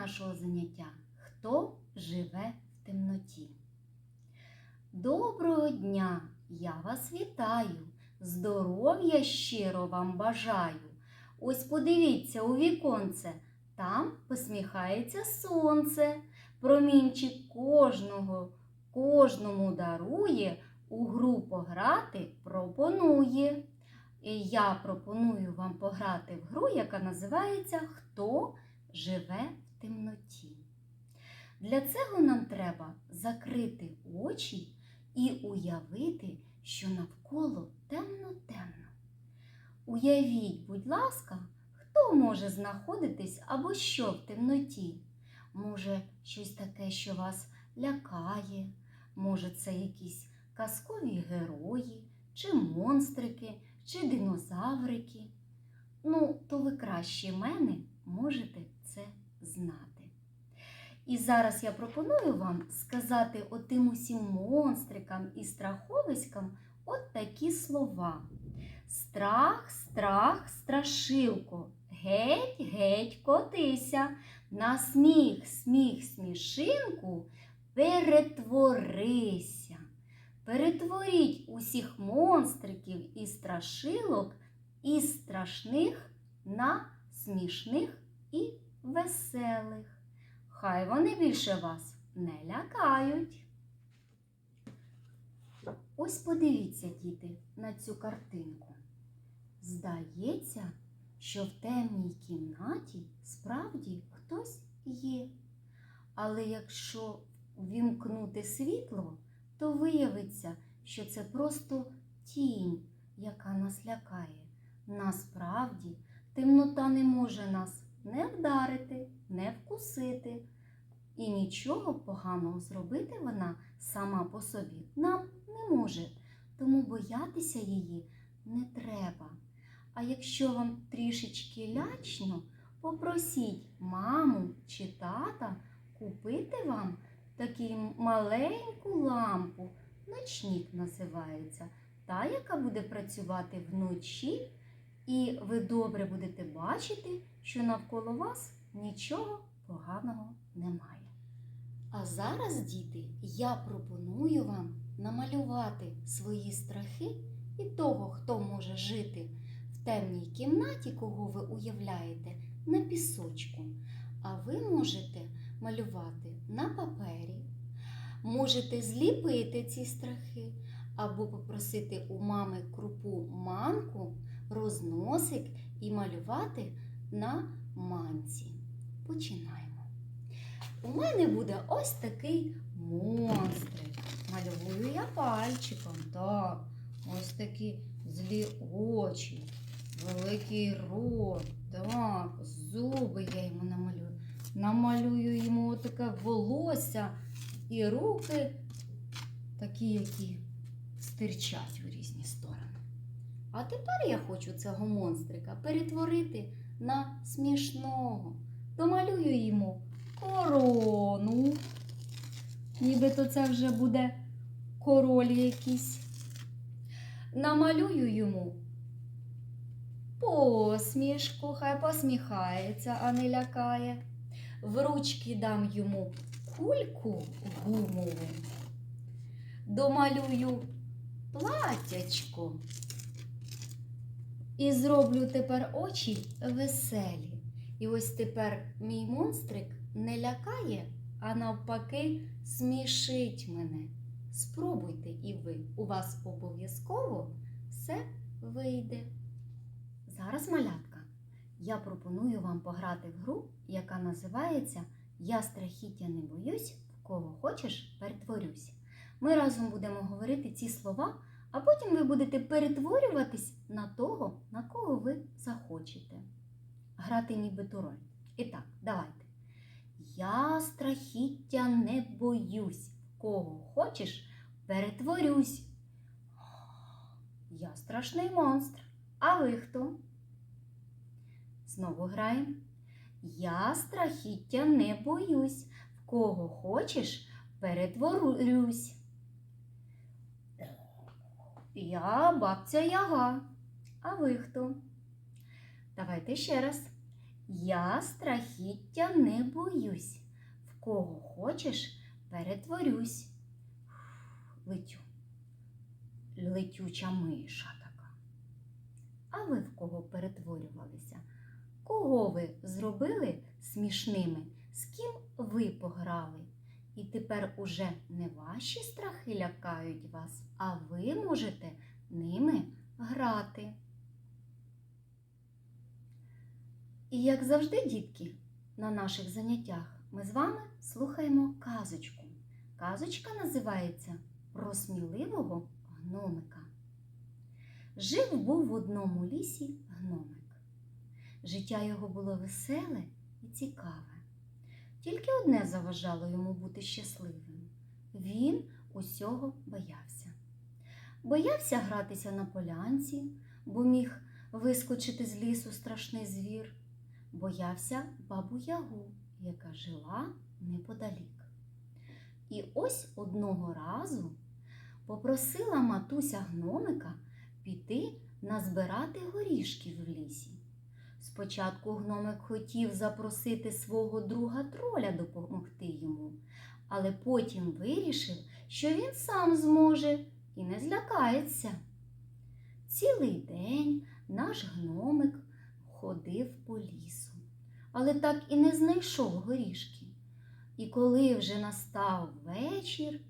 нашого заняття Хто живе в темноті? Доброго дня! Я вас вітаю! Здоров'я щиро вам бажаю! Ось подивіться у віконце, там посміхається сонце. Промінчик кожного, кожному дарує, у гру пограти пропонує. І я пропоную вам пограти в гру, яка називається Хто живе в темноті. Для цього нам треба закрити очі і уявити, що навколо темно-темно. Уявіть, будь ласка, хто може знаходитись або що в темноті? Може, щось таке, що вас лякає, може, це якісь казкові герої, чи монстрики, чи динозаврики. Ну, то ви краще мене можете це знати. І зараз я пропоную вам сказати отим усім монстрикам і страховиськам от такі слова. Страх, страх, страшилко, геть, геть, котися, на сміх, сміх, смішинку, перетворися. Перетворіть усіх монстриків і страшилок із страшних на смішних і веселих. Хай вони більше вас не лякають. Ось подивіться, діти, на цю картинку. Здається, що в темній кімнаті справді хтось є. Але якщо вімкнути світло, то виявиться, що це просто тінь, яка нас лякає. Насправді, темнота не може нас не вдарити, не вкусити. І нічого поганого зробити вона сама по собі нам не може, тому боятися її не треба. А якщо вам трішечки лячно, попросіть маму чи тата купити вам таку маленьку лампу, ночник називається, та, яка буде працювати вночі, і ви добре будете бачити, що навколо вас нічого поганого немає. А зараз, діти, я пропоную вам намалювати свої страхи і того, хто може жити в темній кімнаті, кого ви уявляєте, на пісочку. А ви можете малювати на папері, можете зліпити ці страхи, або попросити у мами крупу манку, розносик і малювати на манці. Починаємо. У мене буде ось такий монстрик. Малюю я пальчиком. Так, ось такі злі очі, великий рот. Так, зуби я йому намалюю. Намалюю йому таке волосся і руки, такі, які стирчать у різні сторони. А тепер я хочу цього монстрика перетворити на смішного. Домалюю йому корону. Нібито це вже буде король якийсь. Намалюю йому посмішку, хай посміхається, а не лякає. В ручки дам йому кульку гумову. Домалюю платячко. І зроблю тепер очі веселі. І ось тепер мій монстрик не лякає, а навпаки, смішить мене. Спробуйте і ви. У вас обов'язково все вийде. Зараз, малятка, я пропоную вам пограти в гру, яка називається Я страхіття не боюсь, в кого хочеш, перетворюсь. Ми разом будемо говорити ці слова, а потім ви будете перетворюватись на того, на кого ви захочете. Грати нібито роль. І так, давайте. Я страхіття не боюсь. Кого хочеш, перетворюсь. Я страшний монстр. А ви хто? Знову граємо. Я страхіття не боюсь. В кого хочеш, перетворюсь. Я бабця Яга. А ви хто? Давайте ще раз. Я страхіття не боюсь. В кого хочеш, перетворюсь. Летю. Летюча миша така. А ви в кого перетворювалися? Кого ви зробили смішними? З ким ви пограли? І тепер уже не ваші страхи лякають вас, а ви можете ними грати. І як завжди, дітки, на наших заняттях ми з вами слухаємо казочку. Казочка називається Про сміливого гномика. Жив був в одному лісі гномик. Життя його було веселе і цікаве. Тільки одне заважало йому бути щасливим. Він усього боявся. Боявся гратися на полянці, бо міг вискочити з лісу страшний звір. Боявся бабу Ягу, яка жила неподалік. І ось одного разу попросила матуся гномика піти назбирати горішків в лісі. Спочатку гномик хотів запросити свого друга троля допомогти йому, але потім вирішив, що він сам зможе і не злякається. Цілий день наш гномик ходив по лісу, але так і не знайшов горішки. І коли вже настав вечір,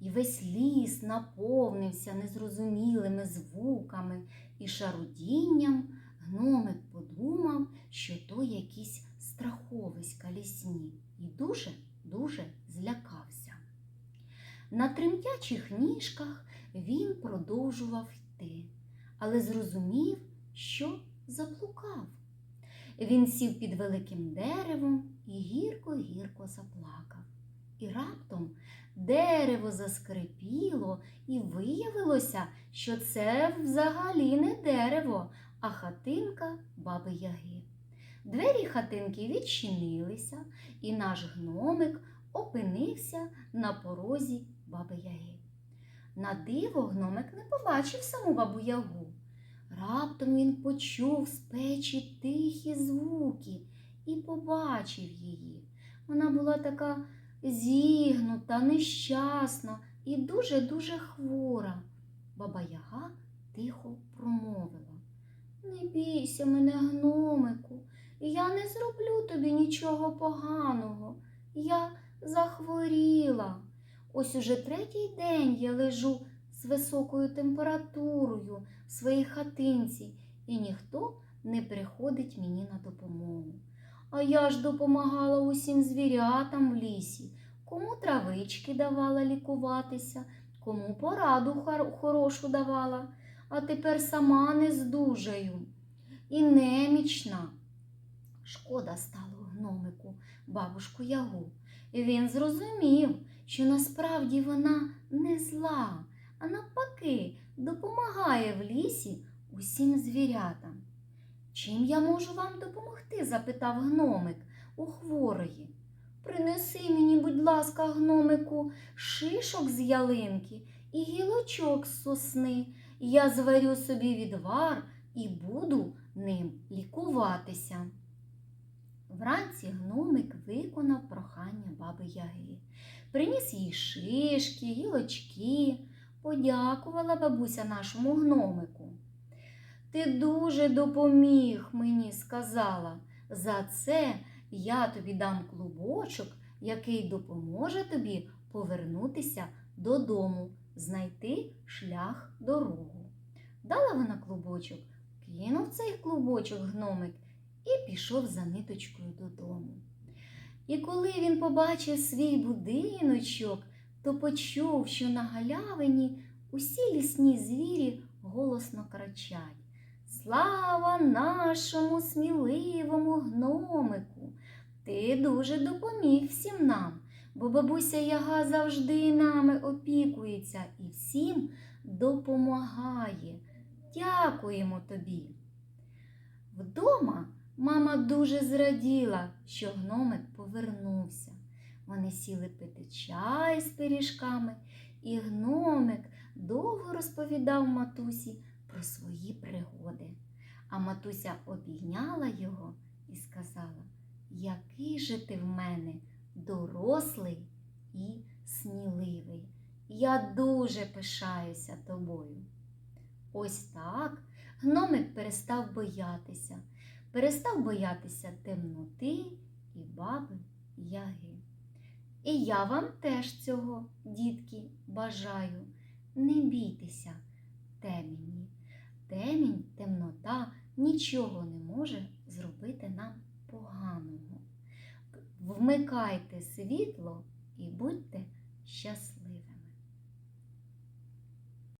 і весь ліс наповнився незрозумілими звуками і шарудінням, гномик подумав, що то якісь страховиська лісні, і дуже-дуже злякався. На тремтячих ніжках він продовжував йти, але зрозумів, що заблукав. Він сів під великим деревом і гірко-гірко заплакав. І раптом дерево заскрипіло, і виявилося, що це взагалі не дерево, а хатинка баби Яги. Двері хатинки відчинилися, і наш гномик опинився на порозі баби Яги. На диво гномик не побачив саму бабу Ягу. Раптом він почув з печі тихі звуки і побачив її. Вона була така зігнута, нещасна і дуже-дуже хвора. Баба Яга тихо промовила. Не бійся мене, гномику, я не зроблю тобі нічого поганого. Я захворіла. Ось уже третій день я лежу з високою температурою в своїй хатинці, і ніхто не приходить мені на допомогу. А я ж допомагала усім звірятам в лісі, кому травички давала лікуватися, кому пораду хорошу давала, а тепер сама не здужаю і немічна. Шкода стало гномику, бабушку Ягу. Він зрозумів, що насправді вона не зла, а навпаки допомагає в лісі усім звірятам. Чим я можу вам допомогти? запитав гномик у хворої. Принеси мені, будь ласка, гномику, шишок з ялинки і гілочок з сосни. Я зварю собі відвар і буду ним лікуватися. Вранці гномик виконав прохання баби Яги. Приніс їй шишки, гілочки, подякувала бабуся нашому гномику. Ти дуже допоміг мені, сказала. За це я тобі дам клубочок, який допоможе тобі повернутися додому, знайти шлях дорогу. Дала вона клубочок, кинув цей клубочок гномик і пішов за ниточкою додому. І коли він побачив свій будиночок, то почув, що на галявині усі лісні звірі голосно кричать. Слава нашому сміливому гномику! Ти дуже допоміг всім нам, бо бабуся Яга завжди нами опікується і всім допомагає. Дякуємо тобі. Вдома мама дуже зраділа, що гномик повернувся. Вони сіли пити чай з пиріжками, і гномик довго розповідав матусі про свої пригоди. А матуся обійняла його і сказала, який же ти в мене дорослий і сміливий. Я дуже пишаюся тобою. Ось так гномик перестав боятися, перестав боятися темноти і баби Яги. І я вам теж цього, дітки, бажаю. Не бійтеся темені. Темінь, темнота нічого не може зробити нам поганого. Вмикайте світло і будьте щасливі.